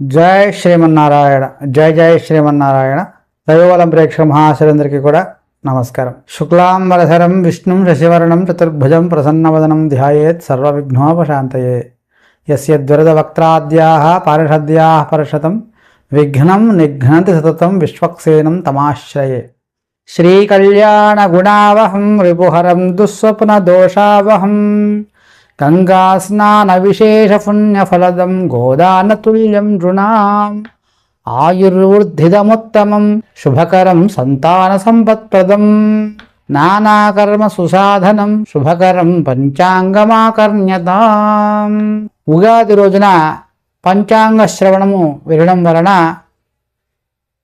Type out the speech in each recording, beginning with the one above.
జయ శ్రీమన్నారాయణ జయ జయ శ్రీమన్నారాయణ. దైవవలం ప్రేక్షక మహాశరందరికీ కూడా నమస్కారం. శుక్లాంబరధరం విష్ణుం శశివర్ణం చతుర్భుజం ప్రసన్నవదనం ధ్యాయేత్ సర్వవిఘ్నోపశాంతయే. యస్య దురదవక్త్రాద్యాः పారిషద్యాः పరిషతం విఘ్నం నిఘ్నంతి సతతం విశ్వక్సేనం తమాశ్రయే. శ్రీకళ్యాణగుణావహం రిపుహరం దుస్వప్న దోషావహం. గంగాస్నానవిశేషపుణ్యఫలదం గోదానతుల్యం నృణాం. ఆయుర్వృద్ధిదముత్తమం శుభకరం సంతాన సంపత్ప్రదం నానాకర్మ సుసాధనం శుభకరం పంచాంగమాకర్ణ్యతాం. ఉగాది రోజున పంచాంగ శ్రవణము వినడం వలన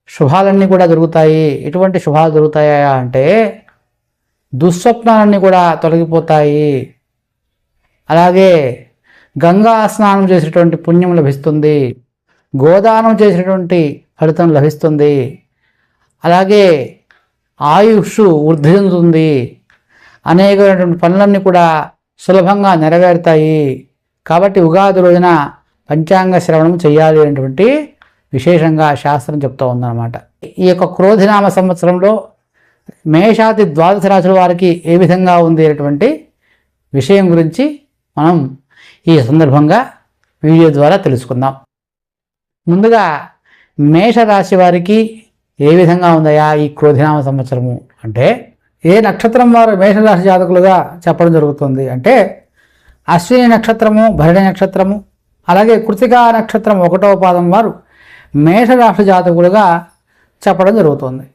శుభాలన్నీ కూడా దొరుకుతాయి. ఎటువంటి శుభాలు దొరుకుతాయా అంటే దుస్వప్నాలన్నీ కూడా తొలగిపోతాయి. అలాగే గంగా స్నానం చేసినటువంటి పుణ్యం లభిస్తుంది. గోదానం చేసినటువంటి ఫలితం లభిస్తుంది. అలాగే ఆయుష్ వృద్ధి చెందుతుంది. అనేకమైనటువంటి పనులన్నీ కూడా సులభంగా నెరవేరుతాయి. కాబట్టి ఉగాది రోజున పంచాంగ శ్రవణం చేయాలి అనేటువంటి విశేషంగా శాస్త్రం చెప్తూ ఉందన్నమాట. ఈ యొక్క క్రోధినామ సంవత్సరంలో మేషాది ద్వాదశ రాశుల వారికి ఏ విధంగా ఉంది అనేటువంటి విషయం గురించి మనం ఈ సందర్భంగా వీడియో ద్వారా తెలుసుకుందాం. ముందుగా మేషరాశి వారికి ఏ విధంగా ఉందయా ఈ క్రోధినామ సంవత్సరము? అంటే ఏ నక్షత్రం వారు మేషరాశి జాతకులుగా చెప్పడం జరుగుతుంది అంటే అశ్విని నక్షత్రము భరణి నక్షత్రము అలాగే కృతికా నక్షత్రం ఒకటవ పాదం వారు మేషరాశి జాతకులుగా చెప్పడం జరుగుతుంది.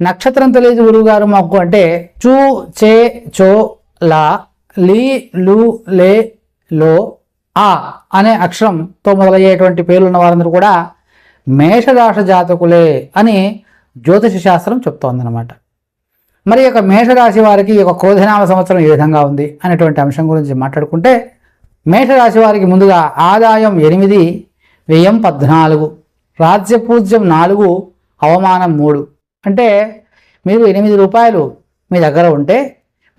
నక్షత్రం తెలియదు గురువు గారు మాకు అంటే చూ చే చో లా లీ లు లే లో ఆ అనే అక్షరంతో మొదలయ్యేటువంటి పేర్లు ఉన్న వారందరూ కూడా మేషరాశ జాతకులే అని జ్యోతిష శాస్త్రం చెప్తోందనమాట మరి యొక్క మేషరాశి వారికి యొక్క క్రోధనామ సంవత్సరం ఏ విధంగా ఉంది అనేటువంటి అంశం గురించి మాట్లాడుకుంటే మేషరాశి వారికి ముందుగా ఆదాయం ఎనిమిది వ్యయం పద్నాలుగు రాజ్యపూజ్యం నాలుగు అవమానం మూడు. అంటే మీరు ఎనిమిది రూపాయలు మీ దగ్గర ఉంటే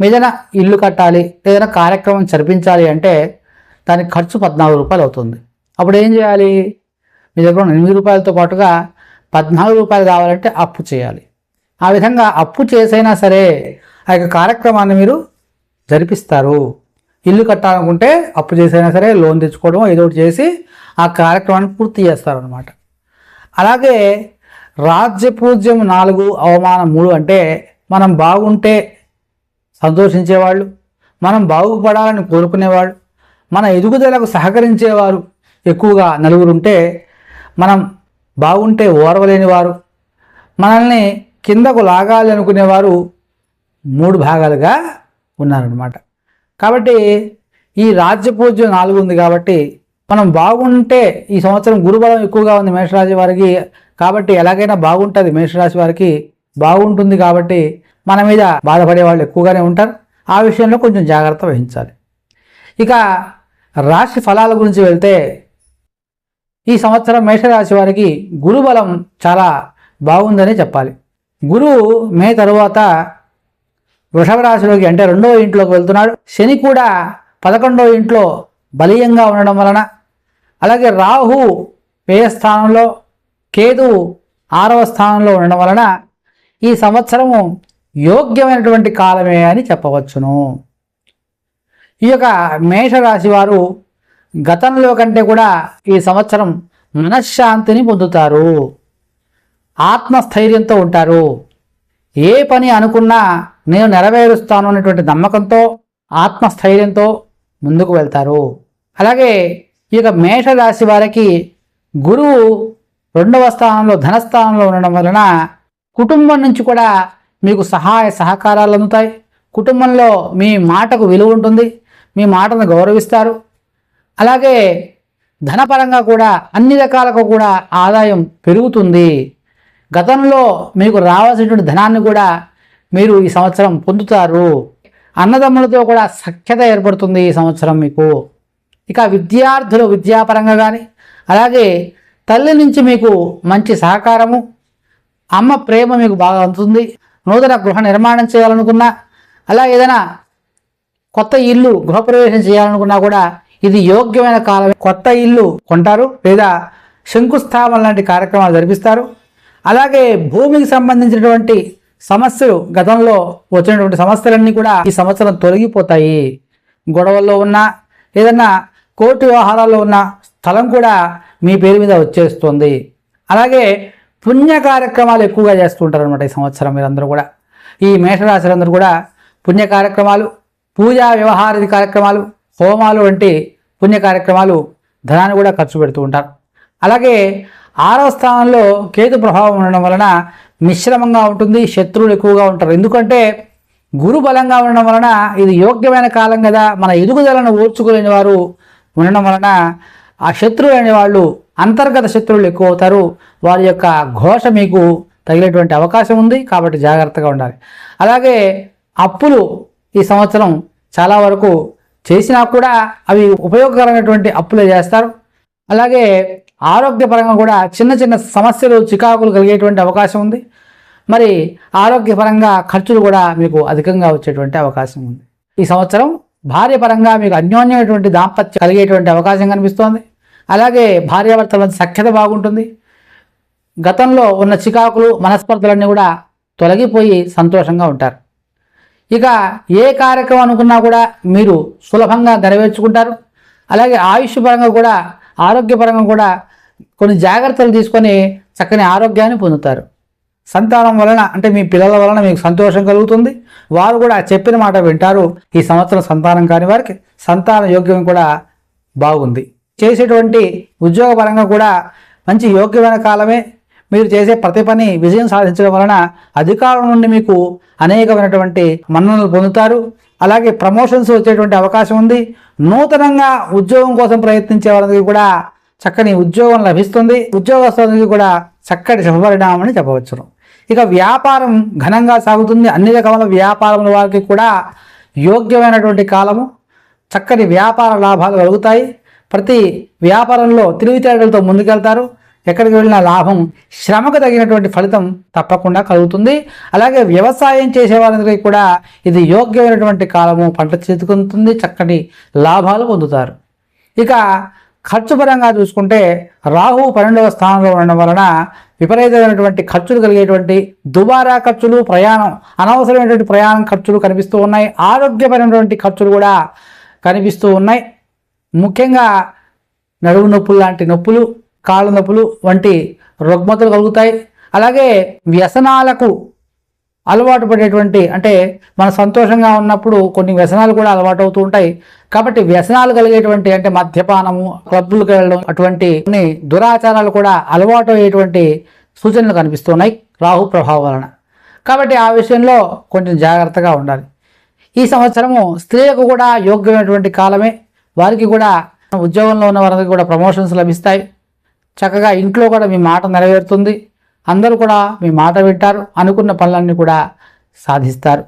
ఏదైనా ఇల్లు కట్టాలి ఏదైనా కార్యక్రమం జరిపించాలి అంటే దానికి ఖర్చు పద్నాలుగు రూపాయలు అవుతుంది. అప్పుడు ఏం చేయాలి? మీ దగ్గర ఉన్న ఎనిమిది రూపాయలతో పాటుగా పద్నాలుగు రూపాయలు కావాలంటే అప్పు చేయాలి. ఆ విధంగా అప్పు చేసైనా సరే ఆ యొక్క కార్యక్రమాన్ని మీరు జరిపిస్తారు. ఇల్లు కట్టాలనుకుంటే అప్పు చేసైనా సరే లోన్ తెచ్చుకోవడం ఏదో ఒకటి చేసి ఆ కార్యక్రమాన్ని పూర్తి చేస్తారనమాట అలాగే రాజ్యపూజ్యం నాలుగు అవమానం మూడు అంటే మనం బాగుంటే సంతోషించేవాళ్ళు మనం బాగుపడాలని కోరుకునేవాళ్ళు మన ఎదుగుదలకు సహకరించేవారు ఎక్కువగా నలుగురుంటే మనం బాగుంటే ఓర్వలేని వారు మనల్ని కిందకు లాగాలి అనుకునేవారు మూడు భాగాలుగా ఉన్నారనమాట కాబట్టి ఈ రాజ్యపూజ్యం నాలుగు ఉంది కాబట్టి మనం బాగుంటే ఈ సంవత్సరం గురుబలం ఎక్కువగా ఉంది మేషరాశి వారికి కాబట్టి ఎలాగైనా బాగుంటుంది మేషరాశి వారికి బాగుంటుంది కాబట్టి మన మీద బాధపడే వాళ్ళు ఎక్కువగానే ఉంటారు. ఆ విషయంలో కొంచెం జాగ్రత్త వహించాలి. ఇక రాశి ఫలాల గురించి వెళ్తే ఈ సంవత్సరం మేషరాశి వారికి గురుబలం చాలా బాగుందనే చెప్పాలి. గురువు మే తరువాత వృషభ రాశిలోకి అంటే రెండవ ఇంట్లోకి వెళ్తున్నాడు. శని కూడా పదకొండవ ఇంట్లో బలీయంగా ఉండడం వలన అలాగే రాహు వ్యయ స్థానంలో కేతు ఆరవ స్థానంలో ఉండడం వలన ఈ సంవత్సరము యోగ్యమైనటువంటి కాలమే అని చెప్పవచ్చును. ఈ యొక్క మేషరాశి వారు గతంలో కంటే కూడా ఈ సంవత్సరం మనశ్శాంతిని పొందుతారు. ఆత్మస్థైర్యంతో ఉంటారు. ఏ పని అనుకున్నా నేను నెరవేరుస్తాను అనేటువంటి నమ్మకంతో ఆత్మస్థైర్యంతో ముందుకు వెళ్తారు. అలాగే ఈ యొక్క మేషరాశి వారికి గురువు రెండవ స్థానంలో ధనస్థానంలో ఉండడం వలన కుటుంబం నుంచి కూడా మీకు సహాయ సహకారాలు అందుతాయి. కుటుంబంలో మీ మాటకు విలువ ఉంటుంది. మీ మాటను గౌరవిస్తారు. అలాగే ధనపరంగా కూడా అన్ని రకాలకు కూడా ఆదాయం పెరుగుతుంది. గతంలో మీకు రావాల్సినటువంటి ధనాన్ని కూడా మీరు ఈ సంవత్సరం పొందుతారు. అన్నదమ్ములతో కూడా సఖ్యత ఏర్పడుతుంది ఈ సంవత్సరం మీకు. ఇక విద్యార్థులు విద్యాపరంగా కానీ అలాగే తల్లి నుంచి మీకు మంచి సహకారము అమ్మ ప్రేమ మీకు బాగా అందుతుంది. నూతన గృహ నిర్మాణం చేయాలనుకున్నా అలా ఏదైనా కొత్త ఇల్లు గృహప్రవేశం చేయాలనుకున్నా కూడా ఇది యోగ్యమైన కాలం. కొత్త ఇల్లు కొంటారు లేదా శంకుస్థాపన లాంటి కార్యక్రమాలు జరిపిస్తారు. అలాగే భూమికి సంబంధించినటువంటి సమస్యలు గతంలో వచ్చినటువంటి సమస్యలన్నీ కూడా ఈ సంవత్సరం తొలగిపోతాయి. గొడవల్లో ఉన్న ఏదన్నా కోర్టు వ్యవహారాల్లో ఉన్న స్థలం కూడా మీ పేరు మీద వచ్చేస్తుంది. అలాగే పుణ్య కార్యక్రమాలు ఎక్కువగా చేస్తుంటారు అనమాట ఈ సంవత్సరం మీరందరూ కూడా. ఈ మేషరాశులందరూ కూడా పుణ్య కార్యక్రమాలు పూజా వ్యవహారాది కార్యక్రమాలు హోమాలు వంటి పుణ్య కార్యక్రమాలు ధనాన్ని కూడా ఖర్చు పెడుతూ ఉంటారు. అలాగే ఆరవ స్థానంలో కేతు ప్రభావం ఉండడం వలన మిశ్రమంగా ఉంటుంది శత్రువులు ఎక్కువగా ఉంటారు. ఎందుకంటే గురు బలంగా ఉండడం వలన ఇది యోగ్యమైన కాలం కదా మన ఎదుగుదలను ఓర్చుకోలేని వారు ఉండడం వలన ఆ శత్రువులు అనే వాళ్ళు అంతర్గత శత్రువులు ఎక్కువ అవుతారు వారి యొక్క ఘోష మీకు తగిలేటువంటి అవకాశం ఉంది. కాబట్టి జాగ్రత్తగా ఉండాలి. అలాగే అప్పులు ఈ సంవత్సరం చాలా వరకు చేసినా కూడా అవి ఉపయోగకరమైనటువంటి అప్పులే చేస్తారు. అలాగే ఆరోగ్యపరంగా కూడా చిన్న చిన్న సమస్యలు చికాకులు కలిగేటువంటి అవకాశం ఉంది. మరి ఆరోగ్యపరంగా ఖర్చులు కూడా మీకు అధికంగా వచ్చేటువంటి అవకాశం ఉంది. ఈ సంవత్సరం భార్య పరంగా మీకు అన్యోన్యమైనటువంటి దాంపత్యం కలిగేటువంటి అవకాశం కనిపిస్తోంది. అలాగే భార్యాభర్తల సఖ్యత బాగుంటుంది. గతంలో ఉన్న చికాకులు మనస్పర్ధలన్నీ కూడా తొలగిపోయి సంతోషంగా ఉంటారు. ఇక ఏ కార్యక్రమం అనుకున్నా కూడా మీరు సులభంగా నెరవేర్చుకుంటారు. అలాగే ఆయుష్ పరంగా కూడా ఆరోగ్యపరంగా కూడా కొన్ని జాగ్రత్తలు తీసుకొని చక్కని ఆరోగ్యాన్ని పొందుతారు. సంతానం వలన అంటే మీ పిల్లల వలన మీకు సంతోషం కలుగుతుంది. వారు కూడా చెప్పిన మాట వింటారు ఈ సంవత్సరం సంతానం కాని వారికి సంతాన యోగ్యం కూడా బాగుంది. చేసేటువంటి ఉద్యోగపరంగా కూడా మంచి యోగ్యమైన కాలమే. మీరు చేసే ప్రతి పని విజయం సాధించడం వలన అధికారం నుండి మీకు అనేకమైనటువంటి మన్ననలు పొందుతారు. అలాగే ప్రమోషన్స్ వచ్చేటువంటి అవకాశం ఉంది. నూతనంగా ఉద్యోగం కోసం ప్రయత్నించే వాళ్ళకి కూడా చక్కని ఉద్యోగం లభిస్తుంది. ఉద్యోగస్తులకి కూడా చక్కటి శుభపరిణామం అని చెప్పవచ్చును. ఇక వ్యాపారం ఘనంగా సాగుతుంది. అన్ని రకముల వ్యాపారముల వారికి కూడా యోగ్యమైనటువంటి కాలము. చక్కని వ్యాపార లాభాలు కలుగుతాయి. ప్రతి వ్యాపారంలో తెలివితేటలతో ముందుకెళ్తారు. ఎక్కడికి వెళ్ళిన లాభం శ్రమకు తగినటువంటి ఫలితం తప్పకుండా కలుగుతుంది. అలాగే వ్యవసాయం చేసేవారందరికీ కూడా ఇది యోగ్యమైనటువంటి కాలము. పంట చేతుకుంటుంది చక్కటి లాభాలు పొందుతారు. ఇక ఖర్చు పరంగా చూసుకుంటే రాహు పన్నెండవ స్థానంలో ఉండడం వలన విపరీతమైనటువంటి ఖర్చులు కలిగేటువంటి దుబారా ఖర్చులు ప్రయాణం అనవసరమైనటువంటి ప్రయాణం ఖర్చులు కనిపిస్తూ ఉన్నాయి. ఆరోగ్యపరమైనటువంటి ఖర్చులు కూడా కనిపిస్తూ ఉన్నాయి. ముఖ్యంగా నడుము నొప్పులు లాంటి నొప్పులు కాళ్ళ నొప్పులు వంటి రుగ్మతలు కలుగుతాయి. అలాగే వ్యసనాలకు అలవాటు పడేటువంటి అంటే మన సంతోషంగా ఉన్నప్పుడు కొన్ని వ్యసనాలు కూడా అలవాటు అవుతూ ఉంటాయి. కాబట్టి వ్యసనాలు కలిగేటువంటి అంటే మద్యపానము క్లబ్బులకు వెళ్ళడం అటువంటి కొన్ని దురాచారాలు కూడా అలవాటు అయ్యేటువంటి సూచనలు కనిపిస్తున్నాయి రాహు ప్రభావం వలన. కాబట్టి ఆ విషయంలో కొంచెం జాగ్రత్తగా ఉండాలి. ఈ సంవత్సరము స్త్రీలకు కూడా యోగ్యమైనటువంటి కాలమే. వారికి కూడా ఉద్యోగంలో ఉన్న వారికి కూడా ప్రమోషన్స్ లభిస్తాయి. చక్కగా ఇంట్లో కూడా మీ మాట నెరవేరుతుంది. అందరూ కూడా మీ మాట వింటారు అనుకున్న పనులన్నీ కూడా సాధిస్తారు.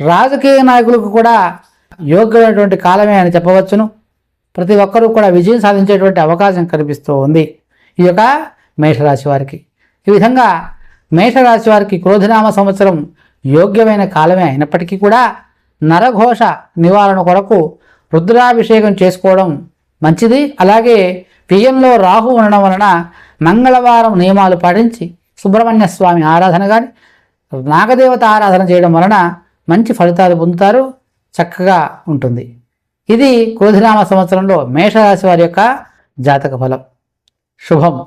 రాజకీయ నాయకులకు కూడా యోగ్యమైనటువంటి కాలమే అని చెప్పవచ్చును. ప్రతి ఒక్కరూ కూడా విజయం సాధించేటువంటి అవకాశం కనిపిస్తూ ఉంది. ఈ యొక్క మేషరాశి వారికి. ఈ విధంగా మేషరాశి వారికి క్రోధనామ సంవత్సరం యోగ్యమైన కాలమే అయినప్పటికీ కూడా నరఘోష నివారణ కొరకు రుద్రాభిషేకం చేసుకోవడం మంచిది. అలాగే వ్యయంలో రాహు ఉండడం వలన మంగళవారం నియమాలు పాటించి సుబ్రహ్మణ్య స్వామి ఆరాధన కానీ నాగదేవత ఆరాధన చేయడం వలన మంచి ఫలితాలు పొందుతారు చక్కగా ఉంటుంది. ఇది క్రోధినామ సంవత్సరంలో మేషరాశి వారి యొక్క జాతక ఫలం. శుభం.